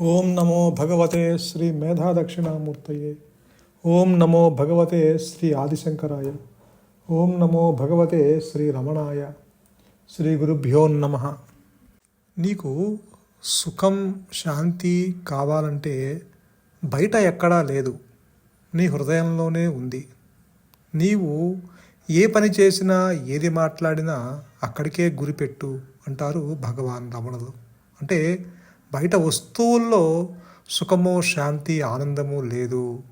ఓం నమో భగవతే శ్రీ మేధా దక్షిణామూర్తయే ఓం నమో భగవతే శ్రీ ఆదిశంకరాయ. ఓం నమో భగవతే శ్రీ రమణాయ. శ్రీ గురుభ్యో నమ. నీకు సుఖం శాంతి కావాలంటే బయట ఎక్కడా లేదు. నీ హృదయంలోనే ఉంది. నీవు ఏ పని చేసినా ఏది మాట్లాడినా అక్కడికే గురిపెట్టు అంటారు భగవాన్ రమణులు. అంటే బయట వస్తువుల్లో సుఖము శాంతి ఆనందము లేదు.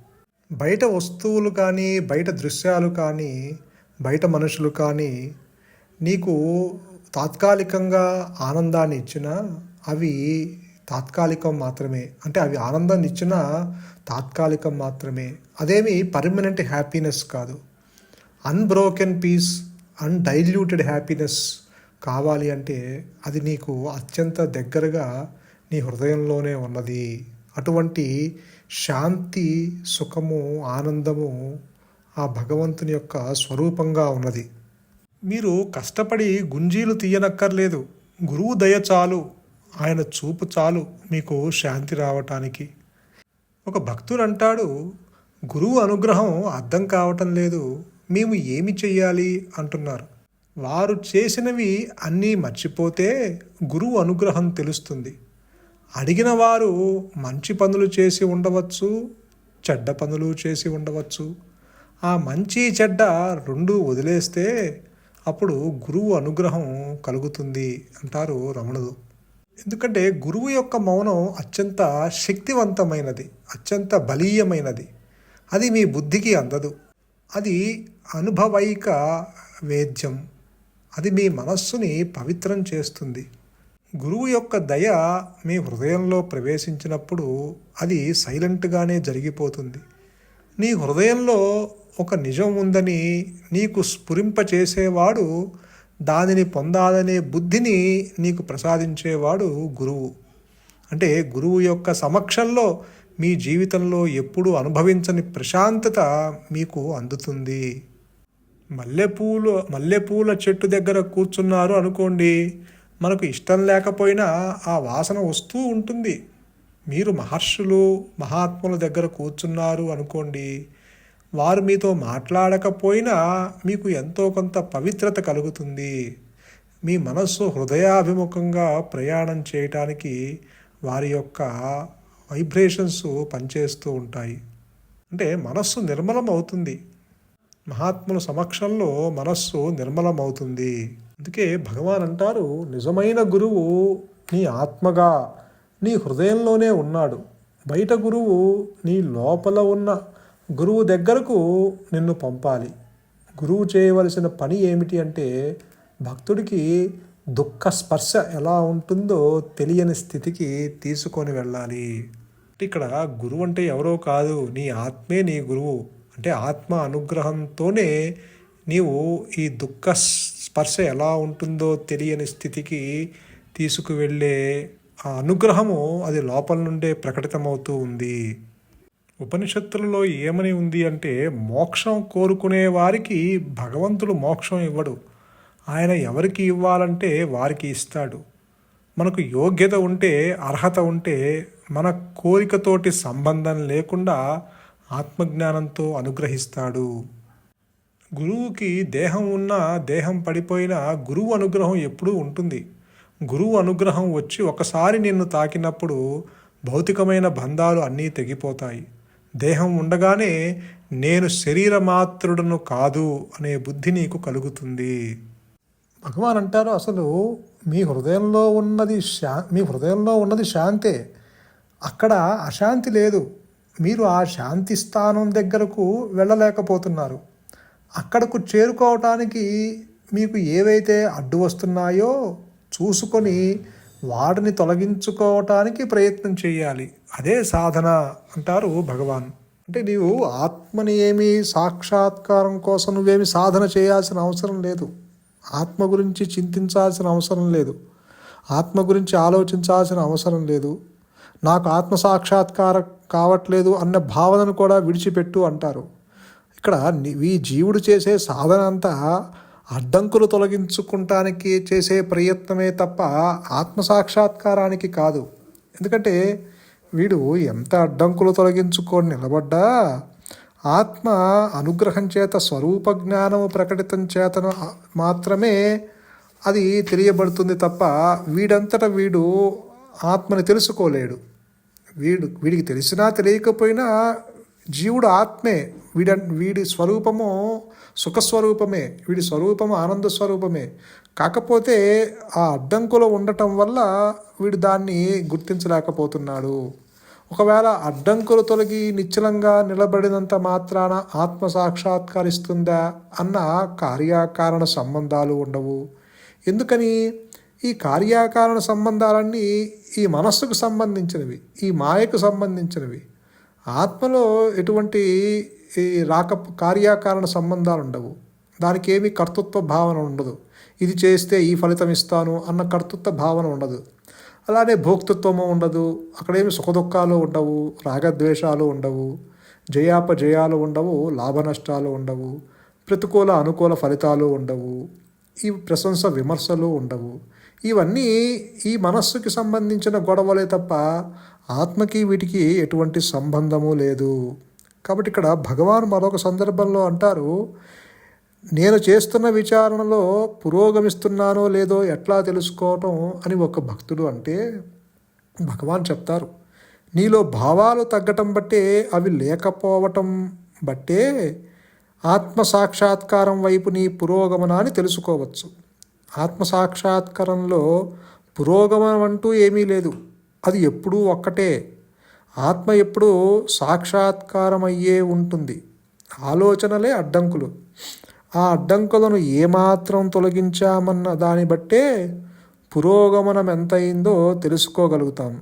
బయట వస్తువులు కానీ బయట దృశ్యాలు కానీ బయట మనుషులు కానీ నీకు తాత్కాలికంగా ఆనందాన్ని ఇచ్చినా అవి తాత్కాలికం మాత్రమే. అంటే అవి ఆనందాన్ని ఇచ్చినా తాత్కాలికం మాత్రమే. అదేమి పర్మనెంట్ హ్యాపీనెస్ కాదు. అన్బ్రోకెన్ పీస్ అన్డైల్యూటెడ్ హ్యాపీనెస్ కావాలి అంటే అది నీకు అత్యంత దగ్గరగా నీ హృదయంలోనే ఉన్నది. అటువంటి శాంతి సుఖము ఆనందము ఆ భగవంతుని యొక్క స్వరూపంగా ఉన్నది. మీరు కష్టపడి గుంజీలు తీయనక్కర్లేదు. గురువు దయ చాలు. ఆయన చూపు చాలు మీకు శాంతి రావటానికి. ఒక భక్తుడు అంటాడు గురువు అనుగ్రహం అర్థం కావటం లేదు. మేము ఏమి చెయ్యాలి? అంటున్నారు. వారు చేసినవి అన్నీ మర్చిపోతే గురువు అనుగ్రహం తెలుస్తుంది. అడిగిన వారు మంచి పనులు చేసి ఉండవచ్చు చెడ్డ పనులు చేసి ఉండవచ్చు. ఆ మంచి చెడ్డ రెండు వదిలేస్తే అప్పుడు గురువు అనుగ్రహం కలుగుతుంది అంటారు రమణుడు ఎందుకంటే గురువు యొక్క మౌనం అత్యంత శక్తివంతమైనది అత్యంత బలీయమైనది. అది మీ బుద్ధికి అందదు. అది అనుభవైక వేద్యం. అది మీ మనస్సుని పవిత్రం చేస్తుంది. గురువు యొక్క దయ మీ హృదయంలో ప్రవేశించినప్పుడు అది సైలెంట్గానే జరిగిపోతుంది. నీ హృదయంలో ఒక నిజం ఉందని నీకు స్ఫురింపచేసేవాడు దానిని పొందాలనే బుద్ధిని నీకు ప్రసాదించేవాడు గురువు. అంటే గురువు యొక్క సమక్షంలో మీ జీవితంలో ఎప్పుడూ అనుభవించని ప్రశాంతత మీకు అందుతుంది. మల్లెపూలు మల్లెపూల చెట్టు దగ్గర కూర్చున్నారు అనుకోండి మనకు ఇష్టం లేకపోయినా ఆ వాసన వస్తూ ఉంటుంది. మీరు మహర్షులు మహాత్ముల దగ్గర కూర్చున్నారు అనుకోండి. వారు మీతో మాట్లాడకపోయినా మీకు ఎంతో కొంత పవిత్రత కలుగుతుంది. మీ మనస్సు హృదయాభిముఖంగా ప్రయాణం చేయటానికి వారి యొక్క వైబ్రేషన్స్ పనిచేస్తూ ఉంటాయి. అంటే మనస్సు నిర్మలం అవుతుంది మహాత్ముల సమక్షంలో మనస్సు నిర్మలం అవుతుంది అందుకే భగవాన్ అంటారు నిజమైన గురువు నీ ఆత్మగా నీ హృదయంలోనే ఉన్నాడు. బయట గురువు నీ లోపల ఉన్న గురువు దగ్గరకు నిన్ను పంపాలి. గురువు చేయవలసిన పని ఏమిటి అంటే భక్తుడికి దుఃఖ స్పర్శ ఎలా ఉంటుందో తెలియని స్థితికి తీసుకొని వెళ్ళాలి. ఇక్కడ గురువు అంటే ఎవరో కాదు నీ ఆత్మే నీ గురువు. అంటే ఆత్మ అనుగ్రహంతోనే నీవు ఈ దుఃఖ స్పర్శ ఎలా ఉంటుందో తెలియని స్థితికి తీసుకువెళ్ళే ఆ అనుగ్రహము అది లోపల నుండే ప్రకటితమవుతూ ఉంది. ఉపనిషత్తులలో ఏమని ఉంది అంటే మోక్షం కోరుకునే వారికి భగవంతుడు మోక్షం ఇవ్వడు. ఆయన ఎవరికి ఇవ్వాలంటే వారికి ఇస్తాడు. మనకు యోగ్యత ఉంటే అర్హత ఉంటే మన కోరికతోటి సంబంధం లేకుండా ఆత్మజ్ఞానంతో అనుగ్రహిస్తాడు. గురువుకి దేహం ఉన్నా దేహం పడిపోయినా గురువు అనుగ్రహం ఎప్పుడూ ఉంటుంది. గురువు అనుగ్రహం వచ్చి ఒకసారి నిన్ను తాకినప్పుడు భౌతికమైన బంధాలు అన్నీ తెగిపోతాయి. దేహం ఉండగానే నేను శరీరమాత్రుడను కాదు అనే బుద్ధి నీకు కలుగుతుంది. భగవాన్ అంటారు అసలు మీ హృదయంలో ఉన్నది శా మీ హృదయంలో ఉన్నది శాంతే. అక్కడ అశాంతి లేదు. మీరు ఆ శాంతి స్థానం దగ్గరకు వెళ్ళలేకపోతున్నారు. అక్కడకు చేరుకోవటానికి మీకు ఏవైతే అడ్డు వస్తున్నాయో చూసుకొని వాటిని తొలగించుకోవటానికి ప్రయత్నం చేయాలి. అదే సాధన అంటారు భగవాన్. అంటే నీవు ఆత్మని ఏమి సాక్షాత్కారం కోసం నువ్వేమి సాధన చేయాల్సిన అవసరం లేదు. ఆత్మ గురించి చింతించాల్సిన అవసరం లేదు. ఆత్మ గురించి ఆలోచించాల్సిన అవసరం లేదు. నాకు ఆత్మ సాక్షాత్కారం కావట్లేదు అన్న భావనను కూడా విడిచిపెట్టు అంటారు. ఇక్కడ ఈ జీవుడు చేసే సాధన అంతా అడ్డంకులు తొలగించుకుంటానికి చేసే ప్రయత్నమే తప్ప ఆత్మ సాక్షాత్కారానికి కాదు. ఎందుకంటే వీడు ఎంత అడ్డంకులు తొలగించుకొని నిలబడ్డా ఆత్మ అనుగ్రహం చేత స్వరూప జ్ఞానము ప్రకటితం చేతను మాత్రమే అది తెలియబడుతుంది తప్ప వీడంతట వీడు ఆత్మని తెలుసుకోలేడు. వీడు వీడికి తెలిసినా తెలియకపోయినా జీవుడు ఆత్మే వీడ వీడి స్వరూపము సుఖస్వరూపమే వీడి స్వరూపము ఆనంద స్వరూపమే కాకపోతే ఆ అడ్డంకులో ఉండటం వల్ల వీడు దాన్ని గుర్తించలేకపోతున్నాడు. ఒకవేళ అడ్డంకులు తొలగి నిశ్చలంగా నిలబడినంత మాత్రాన ఆత్మ సాక్షాత్కరిస్తుందా అన్న కార్యకారణ సంబంధాలు ఉండవు. ఎందుకని? ఈ కార్యకారణ సంబంధాలన్నీ ఈ మనస్సుకు సంబంధించినవి ఈ మాయకు సంబంధించినవి. ఆత్మలో ఎటువంటి ఈ రాక కార్యకారణ సంబంధాలు ఉండవు. దానికి ఏమీ కర్తృత్వ భావన ఉండదు. ఇది చేస్తే ఈ ఫలితం ఇస్తాను అన్న కర్తృత్వ భావన ఉండదు. అలానే భోక్తృత్వము ఉండదు. అక్కడేమి సుఖదుఖాలు ఉండవు రాగద్వేషాలు ఉండవు జయాపజయాలు ఉండవు లాభ నష్టాలు ఉండవు ప్రతికూల అనుకూల ఫలితాలు ఉండవు. ఈ ప్రశంస విమర్శలు ఉండవు. ఇవన్నీ ఈ మనస్సుకి సంబంధించిన గొడవలే తప్ప ఆత్మకి వీటికి ఎటువంటి సంబంధము లేదు. కాబట్టి ఇక్కడ భగవాన్ మరొక సందర్భంలో అంటారు నేను చేస్తున్న విచారణలో పురోగమిస్తున్నానో లేదో ఎట్లా తెలుసుకోవటం అని ఒక భక్తుడు అంటే భగవాన్ చెప్తారు. నీలో భావాలు తగ్గటం బట్టే అవి లేకపోవటం బట్టే ఆత్మ సాక్షాత్కారం వైపు నీ పురోగమనాన్ని తెలుసుకోవచ్చు. ఆత్మ సాక్షాత్కారంలో పురోగమనం అంటూ ఏమీ లేదు. అది ఎప్పుడూ ఒక్కటే. ఆత్మ ఎప్పుడూ సాక్షాత్కారం అయ్యే ఉంటుంది. ఆలోచనలే అడ్డంకులు. ఆ అడ్డంకులను ఏమాత్రం తొలగించామన్న దాన్ని బట్టే పురోగమనం ఎంతయిందో తెలుసుకోగలుగుతాం.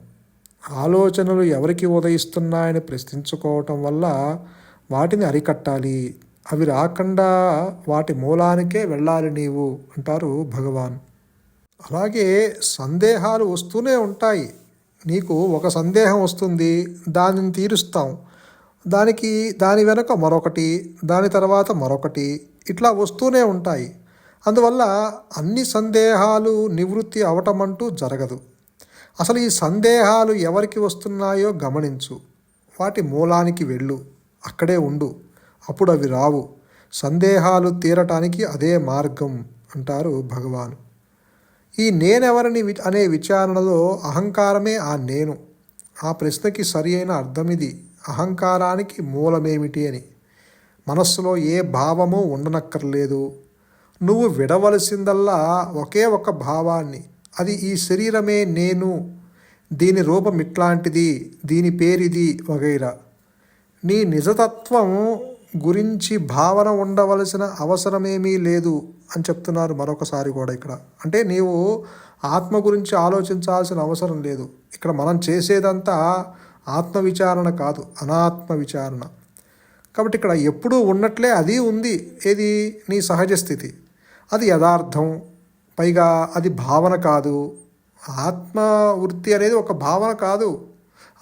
ఆలోచనలు ఎవరికి ఉదయిస్తున్నాయని ప్రశ్నించుకోవటం వల్ల వాటిని అరికట్టాలి. అవి రాకుండా వాటి మూలానికే వెళ్ళాలి నీవు అంటారు భగవాన్. అలాగే సందేహాలు వస్తూనే ఉంటాయి. నీకు ఒక సందేహం వస్తుంది దానిని తీరుస్తాం. దానికి దాని వెనుక మరొకటి దాని తర్వాత మరొకటి ఇట్లా వస్తూనే ఉంటాయి. అందువల్ల అన్ని సందేహాలు నివృత్తి అవటం అంటూ జరగదు. అసలు ఈ సందేహాలు ఎవరికి వస్తున్నాయో గమనించు. వాటి మూలానికి వెళ్ళు. అక్కడే ఉండు. అప్పుడు అవి రావు. సందేహాలు తీరటానికి అదే మార్గం అంటారు భగవాన్. ఈ నేనెవరిని వి- అనే విచారణలో అహంకారమే ఆ నేను. ఆ ప్రశ్నకి సరి అయిన అర్థం ఇది అహంకారానికి మూలమేమిటి అని. మనస్సులో ఏ భావము ఉండనక్కర్లేదు. నువ్వు విడవలసిందల్లా ఒకే ఒక భావాన్ని. అది ఈ శరీరమే నేను. దీని రూపం ఇట్లాంటిది. దీని పేరిది. వగైరా. నీ నిజతత్వం గురించి భావన ఉండవలసిన అవసరమేమీ లేదు అని చెప్తున్నారు మరొకసారి కూడా ఇక్కడ. అంటే నీవు ఆత్మ గురించి ఆలోచించాల్సిన అవసరం లేదు. ఇక్కడ మనం చేసేదంతా ఆత్మ విచారణ కాదు అనాత్మ విచారణ కాబట్టి ఇక్కడ ఎప్పుడూ ఉన్నట్లే అది ఉంది ఏది? నీ సహజ స్థితి. అది యథార్థం పైగా అది భావన కాదు. ఆత్మ వృత్తి అనేది ఒక భావన కాదు.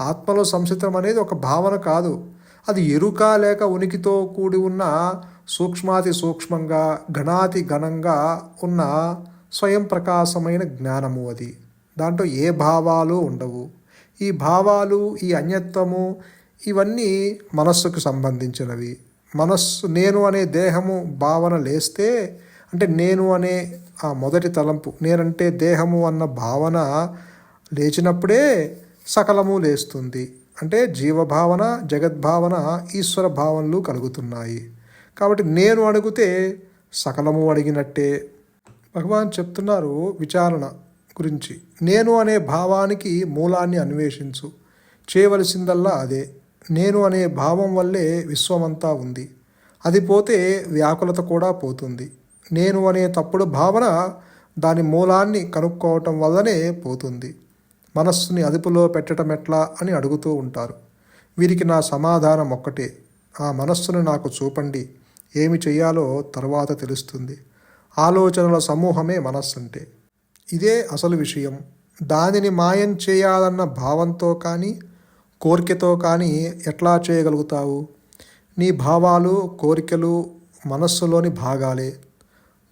ఆత్మలో సంసితం అనేది ఒక భావన కాదు. అది ఎరుక లేక ఉనికితో కూడి ఉన్న సూక్ష్మాతి సూక్ష్మంగా ఘనాతి ఘనంగా ఉన్న స్వయం ప్రకాశమైన జ్ఞానము అది. దాంట్లో ఏ భావాలు ఉండవు. ఈ భావాలు ఈ అన్యత్వము ఇవన్నీ మనస్సుకు సంబంధించినవి. మనస్సు నేను అనే దేహము భావన లేస్తే అంటే నేను అనే ఆ మొదటి తలంపు నేనంటే దేహము అన్న భావన లేచినప్పుడే సకలము లేస్తుంది. అంటే జీవభావన జగద్భావన ఈశ్వర భావనలు కలుగుతున్నాయి. కాబట్టి నేను అడిగితే సకలము అడిగినట్టే. భగవాన్ చెప్తున్నారు విచారణ గురించి. నేను అనే భావానికి మూలాన్ని అన్వేషించు. చేయవలసిందల్లా అదే. నేను అనే భావం వల్లే విశ్వమంతా ఉంది. అది పోతే వ్యాకులత కూడా పోతుంది. నేను అనే తప్పుడు భావన దాని మూలాన్ని కనుక్కోవటం వల్లనే పోతుంది. మనస్సుని అదుపులో పెట్టడం ఎట్లా అని అడుగుతూ ఉంటారు. వీరికి నా సమాధానం ఒక్కటే. ఆ మనస్సును నాకు చూపండి. ఏమి చేయాలో తర్వాత తెలుస్తుంది. ఆలోచనల సమూహమే మనస్సు అంటే ఇదే అసలు విషయం. దానిని మాయం చేయాలన్న భావంతో కానీ కోరికతో కానీ ఎట్లా చేయగలుగుతావు? నీ భావాలు కోరికలు మనస్సులోని భాగాలే.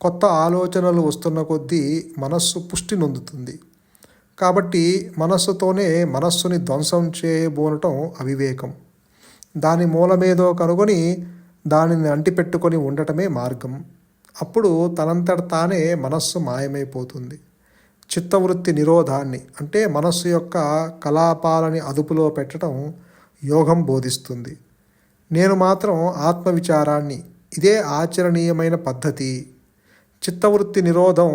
కొత్త ఆలోచనలు వస్తున్న కొద్దీ మనస్సు పుష్టి నొందుతుంది. కాబట్టి మనస్సుతోనే మనస్సుని ధ్వంసం చేయబోనటం అవివేకం. దాని మూలమేదో కనుగొని దానిని అంటిపెట్టుకొని ఉండటమే మార్గం. అప్పుడు తనంతట తానే మనస్సు మాయమైపోతుంది. చిత్తవృత్తి నిరోధాన్ని అంటే మనస్సు యొక్క కలాపాలని అదుపులో పెట్టడం యోగం బోధిస్తుంది. నేను మాత్రం ఆత్మవిచారాన్ని ఇదే ఆచరణీయమైన పద్ధతి. చిత్తవృత్తి నిరోధం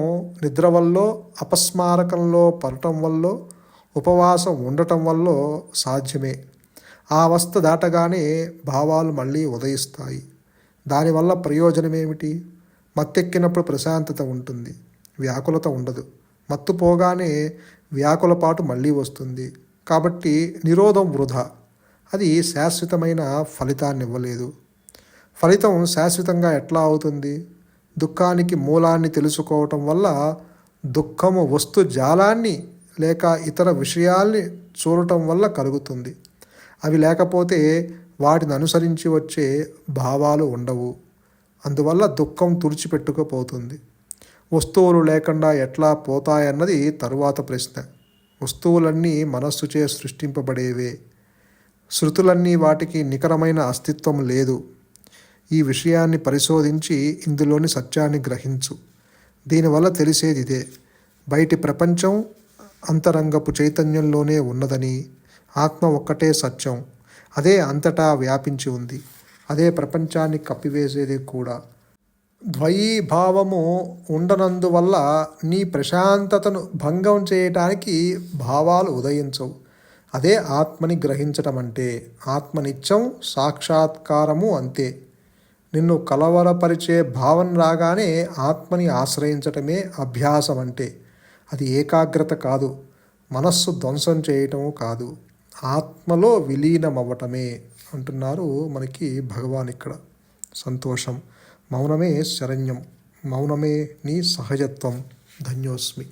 నిద్ర వల్ల అపస్మారకంలో పడటం వల్ల ఉపవాసం ఉండటం వల్ల సాధ్యమే. ఆ అవస్థ దాటగానే భావాలు మళ్ళీ ఉదయిస్తాయి. దానివల్ల ప్రయోజనం ఏమిటి మత్తెక్కినప్పుడు ప్రశాంతత ఉంటుంది. వ్యాకులత ఉండదు. మత్తు పోగానే వ్యాకులపాటు మళ్ళీ వస్తుంది. కాబట్టి నిరోధం వృధా. అది శాశ్వతమైన ఫలితాన్ని ఇవ్వలేదు. ఫలితం శాశ్వతంగా ఎట్లా అవుతుంది? దుఃఖానికి మూలాన్ని తెలుసుకోవటం వల్ల దుఃఖము వస్తు జాలాన్ని లేక ఇతర విషయాల్ని చూడటం వల్ల కలుగుతుంది. అవి లేకపోతే వాటిని అనుసరించి వచ్చే భావాలు ఉండవు. అందువల్ల దుఃఖం తుడిచిపెట్టుకుపోతుంది. వస్తువులు లేకుండా ఎట్లా పోతాయన్నది తరువాత ప్రశ్న. వస్తువులన్నీ మనస్సుచే సృష్టింపబడేవే. శృతులన్నీ వాటికి నికరమైన అస్తిత్వం లేదు. ఈ విషయాన్ని పరిశోధించి ఇందులోని సత్యాన్ని గ్రహించు. దీనివల్ల తెలిసేది ఇదే బయటి ప్రపంచం అంతరంగపు చైతన్యంలోనే ఉన్నదని ఆత్మ ఒక్కటే సత్యం. అదే అంతటా వ్యాపించి ఉంది. అదే ప్రపంచాన్ని కప్పివేసేది కూడా. ద్వయీభావము ఉండనందువల్ల నీ ప్రశాంతతను భంగం చేయటానికి భావాలు ఉదయించవు. అదే ఆత్మని గ్రహించటం అంటే ఆత్మనిత్యం సాక్షాత్కారము అంతే. నిన్ను కలవరపరిచే భావన రాగానే ఆత్మని ఆశ్రయించటమే అభ్యాసం అంటే అది ఏకాగ్రత కాదు మనస్సు ధ్వంసం చేయటము కాదు ఆత్మలో విలీనమవ్వటమే అంటున్నారు మనకి భగవాన్ ఇక్కడ. సంతోషం మౌనమే శరణ్యం మౌనమే నీ సహజత్వం. ధన్యోస్మి.